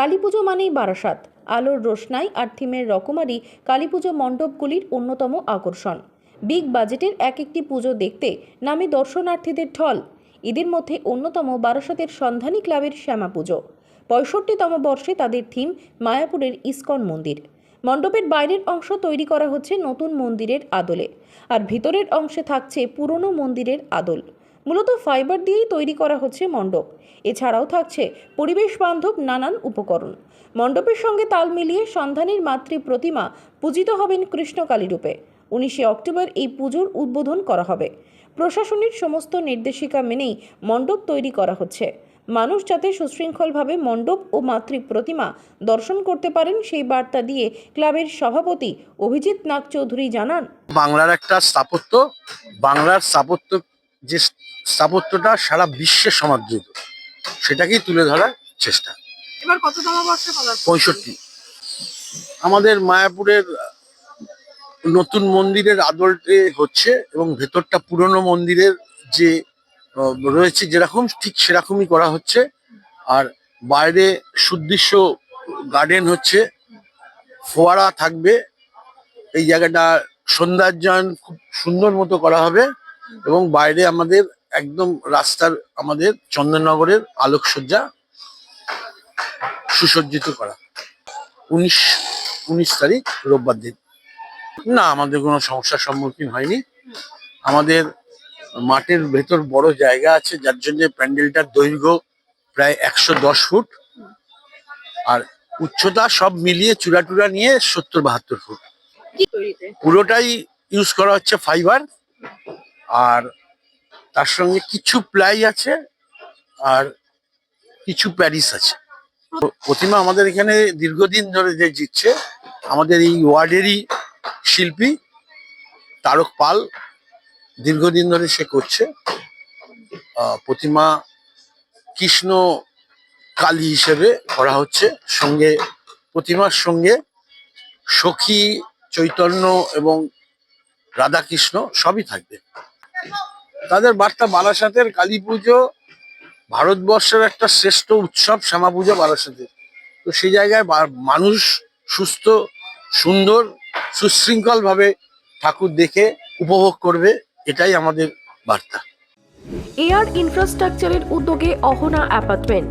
কালীপুজো মানেই বারাসাত। আলোর রোশনাই আর থিমের রকমারি কালীপুজো মণ্ডপগুলির অন্যতম আকর্ষণ। বিগ বাজেটের এক একটি পুজো দেখতে নামে দর্শনার্থীদের ঢল। এদের মধ্যে অন্যতম বারাসাতের সন্ধানী ক্লাবের শ্যামা পুজো। পঁয়ষট্টিতম বর্ষে তাদের থিম মায়াপুরের ইস্কন মন্দির। মণ্ডপের বাইরের অংশ তৈরি করা হচ্ছে নতুন মন্দিরের আদলে। আর ভিতরের অংশে থাকছে পুরনো মন্দিরের আদল। মূলত ফাইবার দিয়েই তৈরি করা হচ্ছে মণ্ডপ। এছাড়াও থাকছে পরিবেশ বান্ধব নানান উপকরণ। মণ্ডপের সঙ্গে তাল মিলিয়ে সন্ধানীর মাতৃ প্রতিমা পূজিত হবেন কৃষ্ণকালী রূপে উনিশে অক্টোবর এই পুজোর উদ্বোধন করা হবে। প্রশাসনের সমস্ত নির্দেশিকা মেনেই মণ্ডপ তৈরি করা হচ্ছে। মানুষ যাতে সুশৃঙ্খলভাবে মণ্ডপ ও মাতৃ প্রতিমা দর্শন করতে পারেন সেই বার্তা দিয়ে ক্লাবের সভাপতি অভিজিৎ নাগ চৌধুরী জানান, বাংলার একটা স্থাপত্য, বাংলার স্থাপত্য যে স্থাপত্যটা সারা বিশ্বে সমাদৃত সেটাকেই তুলে ধরার চেষ্টা। এবার কততম বর্ষে পঁয়ষট্টি। আমাদের মায়াপুরের নতুন মন্দিরের আদলতে হচ্ছে এবং ভেতরটা পুরনো মন্দিরের যে রয়েছে যেরকম ঠিক সেরকমই করা হচ্ছে। আর বাইরে সুদৃশ্য গার্ডেন হচ্ছে ফোয়ারা থাকবে। এই জায়গাটা সৌন্দর্যায়ন খুব সুন্দর মতো করা হবে। এবং বাইরে আমাদের একদম রাস্তার আমাদের চন্দননগরের আলোকসজ্জা সুসজ্জিত করা। উনিশ উনিশ তারিখ রোববার দিন। না আমাদের কোনো সমস্যার সম্মুখীন হয়নি। আমাদের মাঠের ভেতর বড় জায়গা আছে যার জন্য প্যান্ডেলটার দৈর্ঘ্য প্রায় একশো দশ ফুট। আর উচ্চতা সব মিলিয়ে চূড়াটুরা নিয়ে সত্তর বাহাত্তর ফুট। পুরোটাই ইউজ করা হচ্ছে ফাইবার আর তার সঙ্গে কিছু প্লাই আছে আর কিছু প্যারিস আছে। প্রতিমা আমাদের এখানে দীর্ঘদিন ধরে যে জিতছে, আমাদের এই ওয়ার্ডেরই শিল্পী তারক পাল দীর্ঘদিন ধরে সে করছে। প্রতিমা কৃষ্ণ কালী হিসেবে করা হচ্ছে। সঙ্গে প্রতিমার সঙ্গে সখী, চৈতন্য এবং রাধাকৃষ্ণ সবই থাকবে। তাদের বার্তা বারাসাতের কালী পুজো ভারতবর্ষের একটা শ্রেষ্ঠ উৎসব শ্যামা পুজো বারাসাতের তো সেই জায়গায় মানুষ সুস্থ, সুন্দর, সুশৃঙ্খলভাবে ঠাকুর দেখে, উপভোগ করবে, এটাই আমাদের বার্তা। এয়ার ইনফ্রাস্ট্রাকচারের উদ্যোগে অহনা অ্যাপার্টমেন্ট